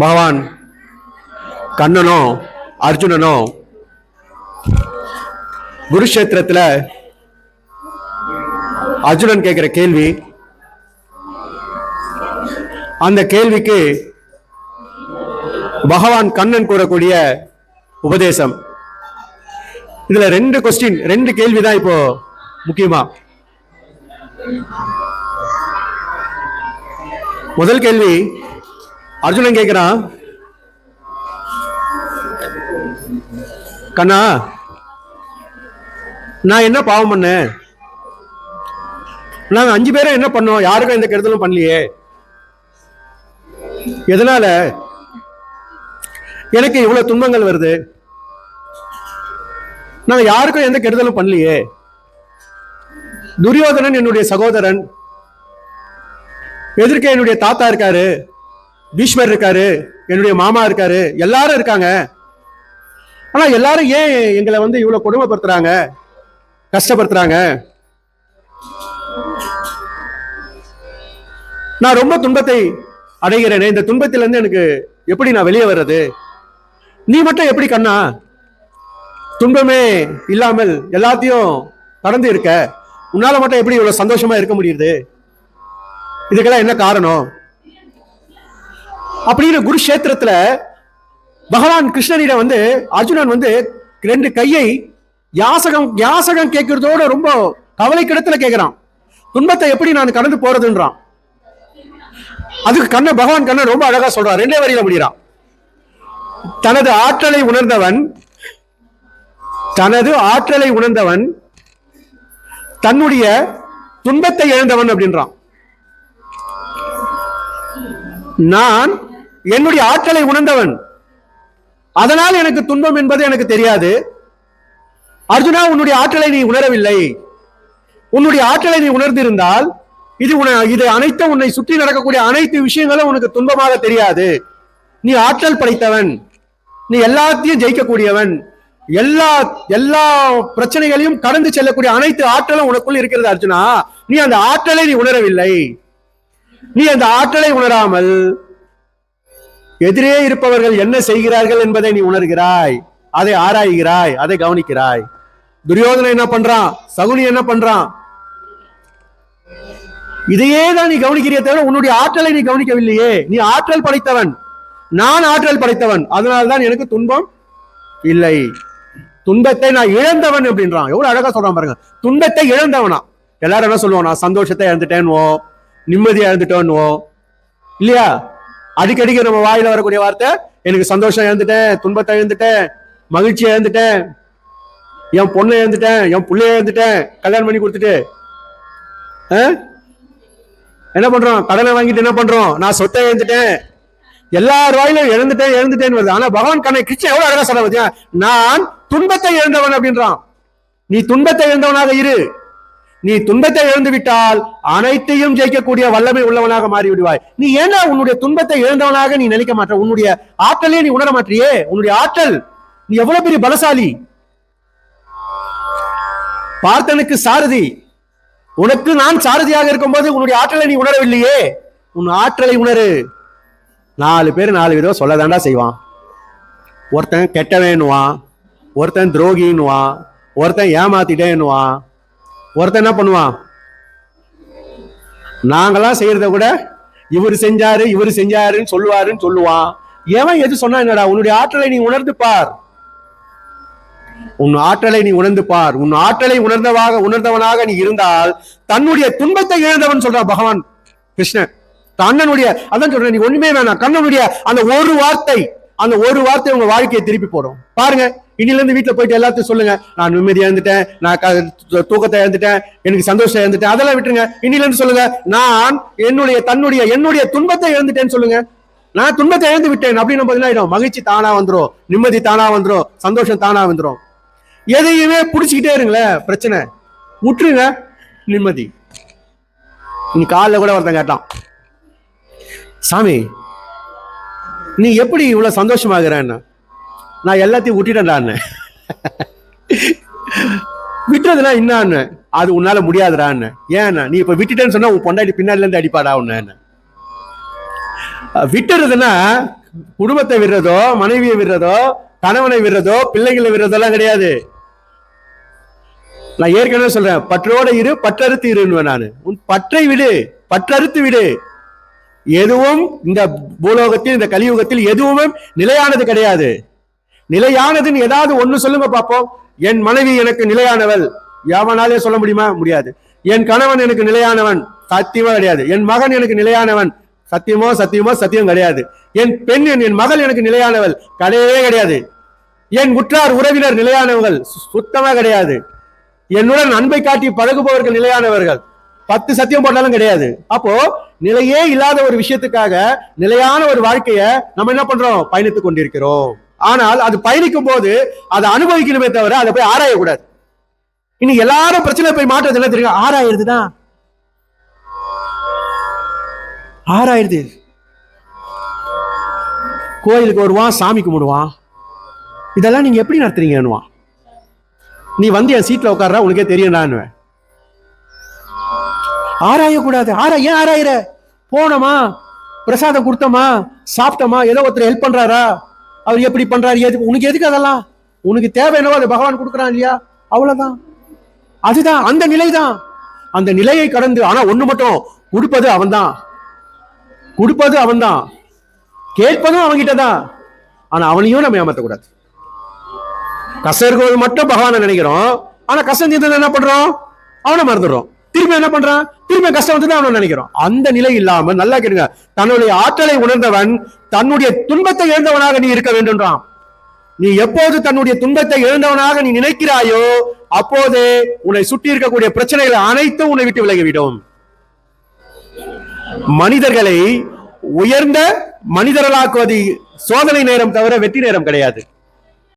பகவான் கண்ணனும் அர்ஜுனனும் குருஷேத்திரத்துல அர்ஜுனன் கேட்குற கேள்வி அந்த கேள்விக்கு பகவான் கண்ணன் கூறக்கூடிய உபதேசம். இதுல ரெண்டு கொஸ்டின் ரெண்டு கேள்வி தான் இப்போ முக்கியமா. முதல் கேள்வி அர்ஜுனன் கேட்கிறான் கண்ணா நான் என்ன பாவம் பண்ணேன் நாங்க அஞ்சு பேரும் என்ன பண்ணோம்? யாருக்கும் எந்த கெடுதலும் பண்ணலையே. எதனால? எனக்கு இவ்வளவு துன்பங்கள் வருது. நாங்க யாருக்கும் எந்த கெடுதலும் பண்ணலையே. துரியோதனன் என்னுடைய சகோதரன். எதிர்க்க என்னுடைய தாத்தா இருக்காரு. பீஷ்மர் இருக்காரு என்னுடைய மாமா இருக்காரு எல்லாரும் இருக்காங்க. ஆனா எல்லாரும் ஏன் எங்களை வந்து இவ்வளவு கொடுமைப்படுத்துறாங்க கஷ்டப்படுத்துறாங்க? நான் ரொம்ப துன்பத்தை அடைகிறேனே இந்த துன்பத்திலிருந்து எனக்கு எப்படி நான் வெளியே வர்றது? நீ மட்டும் எப்படி கண்ணா? துன்பமே இல்லாமல் எல்லாத்தையும் கடந்து இருக்க. உன்னால மட்டும் எப்படி இவ்வளவு சந்தோஷமா இருக்க முடியுது? இதுக்கெல்லாம் என்ன காரணம்? அப்படின்னு குருஷேத்திரத்துல பகவான் கிருஷ்ணனிடம் வந்து அர்ஜுனன் வந்து ரெண்டு கையை யாசகம் யாசகம் கேட்கறதோட ரொம்ப கவலை கிடத்துல கேட்கிறான் துன்பத்தை எப்படி நான் கடந்து போறதுன்றான். அதுக்கு கண்ண பகவான் கண்ணன் ரொம்ப அழகா சொல்றான் ரெண்டே வரியில முடிகிறான். தனது ஆற்றலை உணர்ந்தவன் தனது ஆற்றலை உணர்ந்தவன் தன்னுடைய துன்பத்தை இழந்தவன் அப்படின்றான். நான் என்னுடைய ஆற்றலை உணர்ந்தவன். அதனால் எனக்கு துன்பம் என்பது எனக்கு தெரியாது. அர்ஜுனா உன்னுடைய ஆற்றலை நீ உணரவில்லை. உன்னுடைய ஆற்றலை நீ உணர்ந்திருந்தால் இது உன- இது அனைத்தும் உன்னை சுற்றி நடக்கக்கூடிய அனைத்து விஷயங்களும் உனக்கு துன்பமாக தெரியாது. நீ ஆற்றல் படைத்தவன். நீ எல்லாத்தையும் ஜெயிக்கக்கூடியவன். எல்லா எல்லா பிரச்சனைகளையும் கடந்து செல்லக்கூடிய அனைத்து ஆற்றலும் உனக்குள் இருக்கிறது அர்ஜுனா. நீ அந்த ஆற்றலை நீ உணரவில்லை. நீ அந்த ஆற்றலை உணராமல் எதிரே இருப்பவர்கள் என்ன செய்கிறார்கள் என்பதை நீ உணர்கிறாய். அதை ஆராய்கிறாய் அதை கவனிக்கிறாய். துரியோதனை என்ன பண்றான்? சகுனி என்ன பண்றான்? இதையே தான் நீ கவனிக்கிறிய தவிர உன்னுடைய ஆற்றலை நீ கவனிக்கவில்லையே. நீ ஆற்றல் படைத்தவன். நான் ஆற்றல் படைத்தவன். அதனால்தான் எனக்கு துன்பம் இல்லை. துன்பத்தை நான் இழந்தவன் அப்படின்றான். எவ்வளவு அழகா சொல்றான் பாருங்க. துன்பத்தை இழந்தவனா. எல்லாரும் என்ன சொல்லுவோம் நான் சந்தோஷத்தை இழந்துட்டேன்னுவோம். நிம்மதியை இழந்துட்டோன்னுவோம். இல்லையா? அடிக்கடிக்கு நம்ம வாயில வரக்கூடிய வார்த்தை எனக்கு சந்தோஷம் இழந்துட்டேன் துன்பத்தை இழந்துட்டேன் மகிழ்ச்சியை இழந்துட்டேன் என் பொண்ணை இழந்துட்டேன் என் பிள்ளைய இழந்துட்டேன் கல்யாணம் பண்ணி கொடுத்துட்டு. ஆ? என்ன பண்றோம்? கடனை வாங்கிட்டு என்ன பண்றோம்? நான் சொத்தை இழந்துட்டேன். எல்லார் வாயிலும் இழந்துட்டேன் இழந்துட்டேன்னு வருது. ஆனா பகவான் கண்ணை கிருஷ்ணன் எவ்வளவு அழகா சொல்ல பாத்தியா? நான் துன்பத்தை இழந்தவன் அப்படின்றான். நீ துன்பத்தை இழந்தவனாக இரு. நீ துன்பத்தை இழந்து விட்டால் அனைத்தையும் ஜெயிக்கக்கூடிய வல்லமை உள்ளவனாக மாறிவிடுவாய். நீ ஏன்னா உன்னுடைய துன்பத்தை இழந்தவனாக நீ நினைக்க மாட்ட? உன்னுடைய ஆற்றலே நீ உணர மாட்டியே? உன்னுடைய ஆற்றல் நீ எவ்வளவு பெரிய பலசாலி? பார்த்தனுக்கு சாரதி. உனக்கு நான் சாரதியாக இருக்கும்போது உன்னுடைய ஆற்றலை நீ உணரவில்லையே? உன் ஆற்றலை உணரு. நாலு பேர் நாலு விதம் சொல்லதாண்டா செய்வான். ஒருத்தன் கெட்டவேன்னுவான் ஒருத்தன் துரோகின்னுவான் ஒருத்தன் ஏமாத்திட்டேன்னுவான் ஒருத்தன் என்ன பண்ணுவான்? நாங்கெல்லாம் செய்யறத கூட இவர் செஞ்சாரு இவர் செஞ்சாருன்னு சொல்லுவாருன்னு சொல்லுவான். எவன் எது சொன்னா என்னடா உன்னுடைய ஆற்றலை நீ உணர்ந்து பார். உன் ஆற்றலை நீ உணர்ந்து பார். உன் ஆற்றலை உணர்ந்தவாக உணர்ந்தவனாக நீ இருந்தால் தன்னுடைய துன்பத்தை இழந்தவன் சொல்றான் பகவான் கிருஷ்ணன். கண்ணனுடைய அதான் சொல்றேன் நீ ஒண்ணுமே வேணாம். கண்ணனுடைய அந்த ஒரு வார்த்தை அந்த ஒரு வார்த்தை உங்க வாழ்க்கையை திருப்பி போடும். பாருங்க இன்னில இருந்து வீட்டுல போயிட்டு எல்லாத்தையும் சொல்லுங்க. நான் நிம்மதியா இருந்துட்டேன் நான் க- தூக்கத்தை இழந்துட்டேன் எனக்கு சந்தோஷம் இழந்துட்டேன் அதெல்லாம் விட்டுருங்க. இன்னில இருந்து சொல்லுங்க நான் என்னுடைய தன்னுடைய என்னுடைய துன்பத்தை இழந்துட்டேன்னு சொல்லுங்க. நான் துன்பத்தை இழந்து விட்டேன் அப்படின்னு பார்த்தீங்கன்னா ஆயிடும்? மகிழ்ச்சி தானா வந்துடும் நிம்மதி தானா வந்துடும் சந்தோஷம் தானா வந்துடும் எதையுமே புடிச்சுக்கிட்டே இருங்களேன் பிரச்சனை. விட்டுருங்க நிம்மதி. நீ காலில் கூட ஒருத்தன் கேட்டான் சாமி நீ எப்படி இவ்வளவு சந்தோஷமாகறன்னு? நான் எல்லாத்தையும் விட்டுட்டேன்டான்னு. விட்டுறதுனா என்னான்னு? அது உன்னால முடியாதுடான்னு. ஏன்னா? நீ இப்ப விட்டுட்டேன்னு சொன்னா உன் பொண்டாட்டி பின்னாடில இருந்து அடிப்பாடா உன்ன விட்டுறதுன்னா குடும்பத்தை விடுறதோ மனைவியை விடுறதோ கணவனை விடுறதோ பிள்ளைகளை விடுறதெல்லாம் கிடையாது. நான் ஏற்கனவே சொல்றேன் பற்றோட இரு பற்றறுத்து இருன்னு நான். உன் பற்றை விடு பற்றறுத்து விடு. எதுவும் இந்த பூலோகத்தில் இந்த கலியுகத்தில் எதுவுமே நிலையானது கிடையாது. நிலையானதுன்னு ஏதாவது ஒன்று சொல்லுங்க பார்ப்போம். என் மனைவி எனக்கு நிலையானவள். எவனாலே சொல்ல முடியுமா? முடியாது. என் கணவன் எனக்கு நிலையானவன். சத்தியமா கிடையாது. என் மகன் எனக்கு நிலையானவன். சத்தியமோ சத்தியமோ சத்தியம் கிடையாது. என் பெண் என் என் மகள் எனக்கு நிலையானவள். கிடையவே கிடையாது. என் உற்றார் உறவினர் நிலையானவர்கள். சு- சுத்தமா கிடையாது. என்னுடன் அன்பை காட்டி பழகுபவர்கள் நிலையானவர்கள். பத்து சத்தியம் போட்டாலும் கிடையாது. அப்போ நிலையே இல்லாத ஒரு விஷயத்துக்காக நிலையான ஒரு வாழ்க்கைய நம்ம என்ன பண்றோம்? பயணித்துக் கொண்டிருக்கிறோம். ஆனால் அது பயணிக்கும் போது அதை அனுபவிக்கணுமே தவிர அதை போய் ஆராயக்கூடாது. இன்னைக்கு எல்லாரும் பிரச்சனை போய் மாற்றது என்ன தெரியும்? ஆராயிருதுதான் ஆராயிருது கோயிலுக்கு வருவான் சாமி கும்பிடுவான். இதெல்லாம் நீங்க எப்படி நடத்துறீங்கன்னுவான். நீ வந்து என் சீட்ல உட்கார்ற உனக்கே தெரியும் நான் ஆராயக்கூடாது. ஆரா ஏன் ஆராயிற? போனோமா? பிரசாதம் கொடுத்தோமா? சாப்பிட்டோமா? ஏதோ ஒருத்தர் ஹெல்ப் பண்றாரா? அவர் எப்படி பண்றாரு? எதுக்கு உனக்கு எதுக்கு அதெல்லாம்? உனக்கு தேவை என்னவோ அது பகவான் கொடுக்குறான் இல்லையா? அவ்வளவுதான். அதுதான் அந்த நிலைதான். அந்த நிலையை கடந்து ஆனா ஒண்ணு மட்டும் கொடுப்பது அவன்தான். கொடுப்பது அவன்தான். கேட்பதும் அவன்கிட்ட தான் ஆனா அவனையும் நம்ம ஏமாத்தக்கூடாது. கசர்கோள் மட்டும் பகவானை நினைக்கிறோம். ஆனா கஷ்டம் என்ன பண்றோம்? அவனை மறந்துடுறோம். திரும்ப என்ன பண்றான் திரும்ப கஷ்டம் வந்து அவனை நினைக்கிறோம். அந்த நிலை இல்லாம நல்லா கேளுங்க. தன்னுடைய ஆற்றலை உணர்ந்தவன் தன்னுடைய துன்பத்தை இழந்தவனாக நீ இருக்க வேண்டும்ன்றான். நீ எப்போது தன்னுடைய துன்பத்தை இழந்தவனாக நீ நினைக்கிறாயோ அப்போது உன்னை சுற்றி இருக்கக்கூடிய பிரச்சனைகள் அனைத்தும் உன்னை விட்டு விலகிவிடும். மனிதர்களை உயர்ந்த மனிதர்களாக்குவது சோதனை நேரம் தவிர வெற்றி நேரம் கிடையாது.